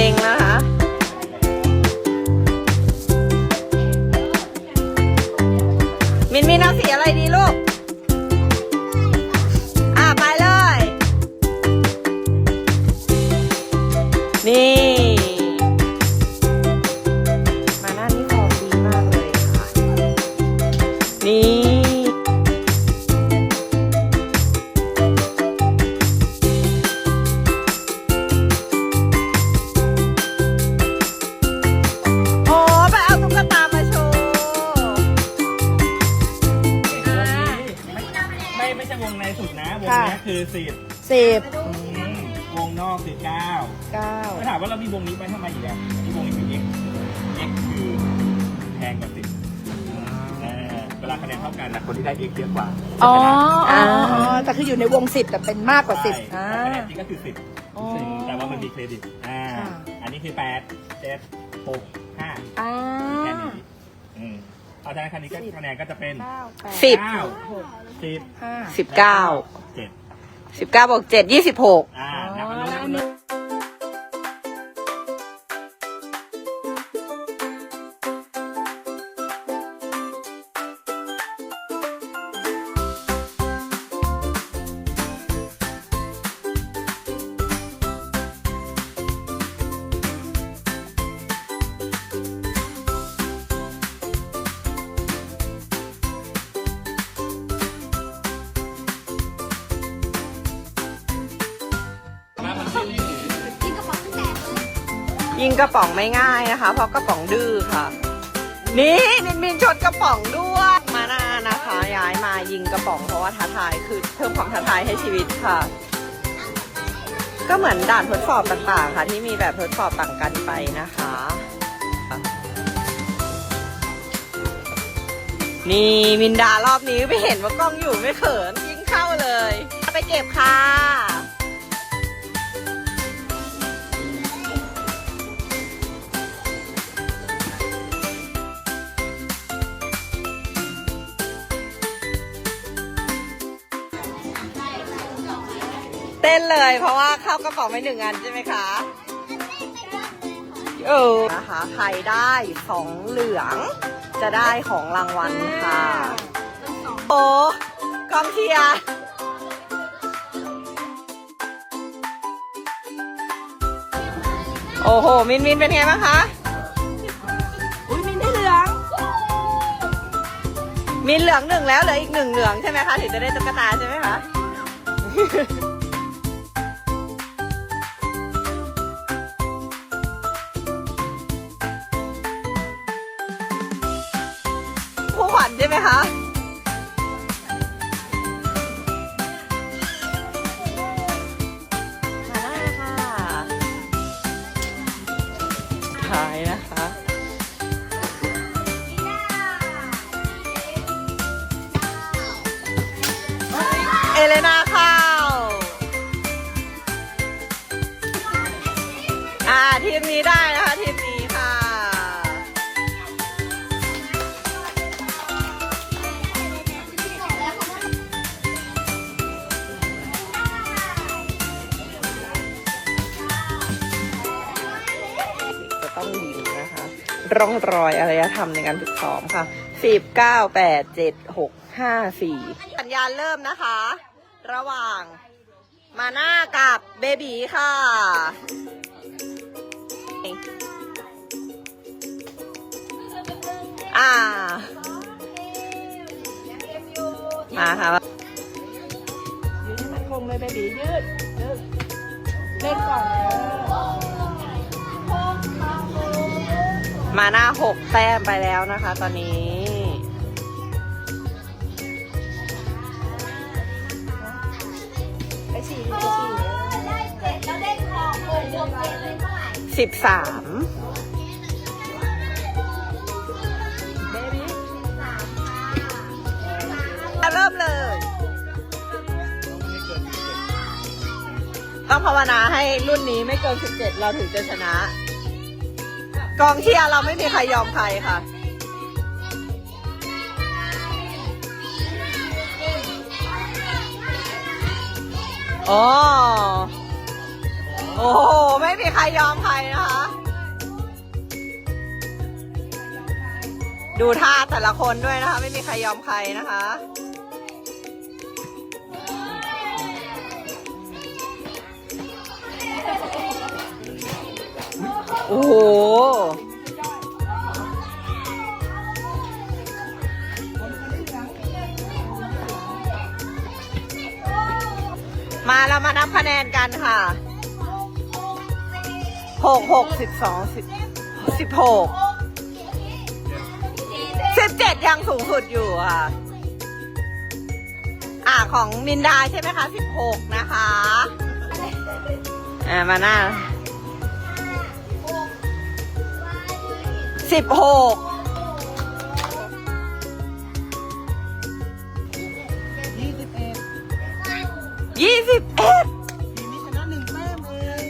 เล็งนะคะ มินมินเอาสีอะไรดีลูก สิบสิบวงนอกคือเก้าเก้าถ้าถามว่าเรามีวงนี้ไว้ทำไมอีกอะที่วงนี้คือ x x คือแพงกว่าสิบเออเวลาคะแนนเท่ากันนะคนที่ได้ x เยอะกว่าอ๋ออ่าอ๋อแต่คืออยู่ในวงสิบแต่เป็นมากกว่าสิบใช่อ่าคะแนนจริงก็คือสิบอ๋อแต่ว่ามันมีเครดิตอ่าค่ะอันนี้คือแปดเจ็ดหกห้าอ่าแค่นี้อืมเอาจากนั้นคันนี้ก็คะแนนก็จะเป็นเก้าแปดสิบเก้าสิบห้าสิบเก้าเจ็ด สิบเก้าบวกเจ็ดยี่สิบหก อ่านับมาแล้ว ยิงกระป๋องไม่ง่ายนะคะ เพราะกระป๋องดื้อค่ะ นี่มินมินชนกระป๋องด้วยมาหน้านะคะ ย้ายมายิงกระป๋องเพราะว่าท้าทายคือเพิ่มความท้าทายให้ชีวิตค่ะ ก็เหมือนด่านทดสอบต่างๆ ค่ะ ที่มีแบบทดสอบต่างกันไปนะคะ นี่มินดารอบนี้ไม่เห็นว่ากล้องอยู่ไม่เขินยิงเข้าเลย ไปเก็บค่ะ เต้นเลยเพราะว่าเข้ากระเป๋าไปหนึ่งอันใช่ไหมคะเออนะคะใครได้สองเหลือง จะได้ของรางวัลค่ะ โอ้กองเชียร์โอ้โห มินมินเป็นไงบ้างคะ อุ้ยมินได้เหลือง มินเหลืองหนึ่งแล้วเหลืออีกหนึ่งเหลืองใช่ไหมคะ ถึงจะได้ตุ๊กตาใช่ไหมคะ ช่ไหมคะมาได้ค่ะขายนะคะ เอเลนา ร่องรอยอารยธรรมในการฝึกซ้อมค่ะสิบเก้าแปดเจ็ดหกห้าสี่สัญญาณเริ่มนะคะ ระหว่างมาหน้ากับเบบีค่ะอ่ามาค่ะยืดให้มันคงเลยเบบียืดยืดเล่นก่อนเลย มาหน้าหกแต้มไปแล้วนะคะ ตอนนี้ ไปฉี่ไปฉี่สิบสามเบบีเริ่มเลย ต้องภาวนาให้รุ่นนี้ไม่เกิน 17 เราถึงจะชนะ กองเชียร์เราไม่มีใครยอมใครค่ะอ๋อโอ้โห ไม่มีใครยอมใครนะคะ ดูท่าแต่ละคนด้วยนะคะ ไม่มีใครยอมใครนะคะ โอ้โห มาเรามานับคะแนนกันค่ะหกหกสิบสองสิบสิบหกสิบเจ็ดยังสูงสุดอยู่ค่ะ อ่าของมินดาใช่ไหมคะสิบหกนะคะ อ่ามาหน้า สิบหกยี่สิบเอ็ดยี่สิบเอ็ดทีนี้ชนะหนึ่งแต้มเอง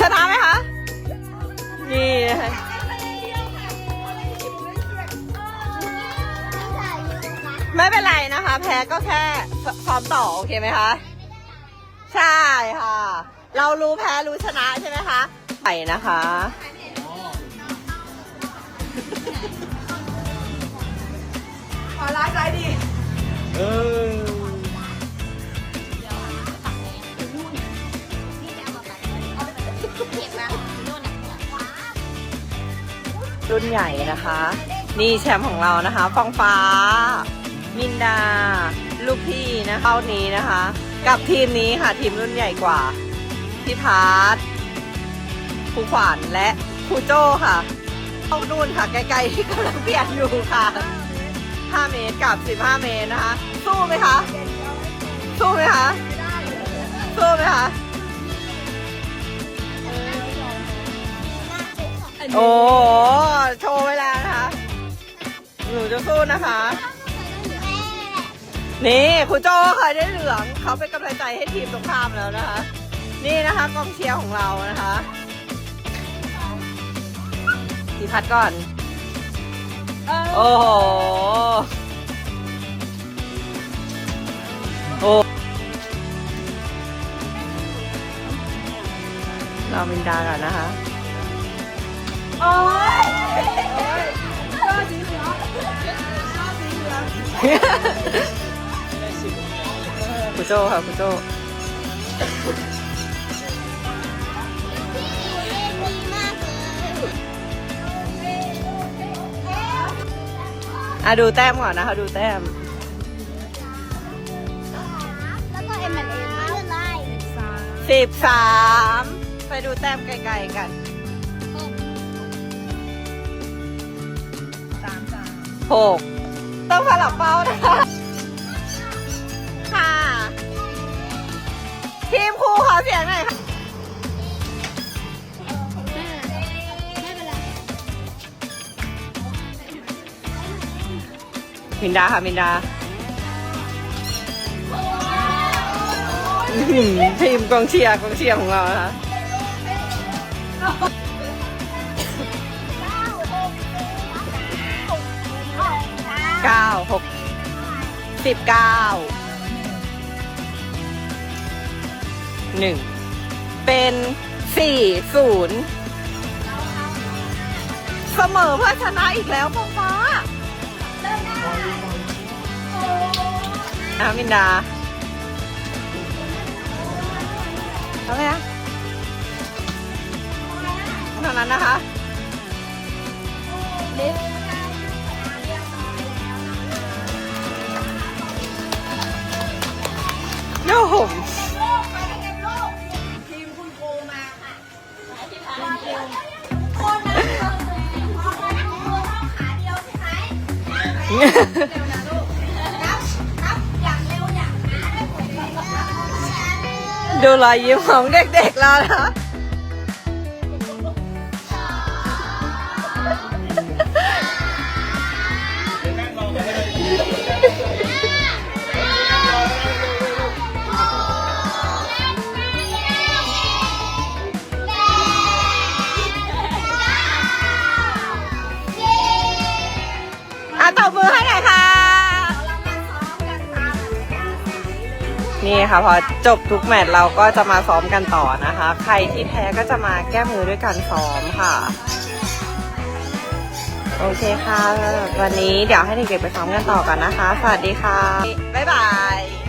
ชนะไหมคะ นี่นะคะไม่เป็นไรนะคะ แพ้ก็แค่ซ้อมต่อ โอเคไหมคะ ใช่ค่ะ เรารู้แพ้รู้ชนะใช่ไหมคะไปนะคะ ขอร้ายใจดีเออรุ่นใหญ่นะคะ นี่แชมป์ของเรานะคะฟองฟ้า มินดา ลูกพี่นะเข้านี้นะคะ กับทีมนี้ค่ะทีมรุ่นใหญ่กว่า พี่พาร์ทครูขวัญและครูโจ้ค่ะต้องนู่นค่ะไกลๆที่กำลังเปลี่ยนอยู่ค่ะ 5 เมตรกับ 15 เมตรนะคะ สู้ไหมคะ สู้ไหมคะ สู้ไหมคะ โอ้โหโชว์เวลานะคะ หนูจะสู้นะคะ นี่ครูโจ้เคยได้เหลือง เขาเป็นกำลังใจให้ทีมตรงข้ามแล้วนะคะ นี่นะคะกองเชียร์ของเรานะคะสีพัดก่อน โอ้โห โอ้เรามินดากันนะคะ โอ้ยชอบสีเหลืองชอบสีเหลืองคุณโจค่ะคุณโจ อะดูแต้มก่อนนะคะดูแต้ม แล้วก็เอ็มแอนเอ็มไม่เป็นไรสิบสามไปดูแต้มไกลๆกันสามสามหกต้องสลับเป้านะคะ มินดาค่ะมินดาอื้อหือทีมกองเชียร์กองเชียร์ของเรานะคะเก้าหกสิบเก้าหนึ่งเป็นสี่ศูนย์เสมอเพื่อชนะอีกแล้วฟองฟ้า อ้ามินดาเท่าไหร่นะเท่านั้นนะคะโย่ ดูรอยยิ้มของเด็กๆแล้ว นี่ค่ะพอจบทุกแมตช์เราก็จะมาซ้อมกันต่อนะคะ ใครที่แพ้ก็จะมาแก้มือด้วยการซ้อมค่ะ โอเคค่ะ วันนี้เดี๋ยวให้เด็กๆไปซ้อมกันต่อกันนะคะ สวัสดีค่ะ บ๊ายบาย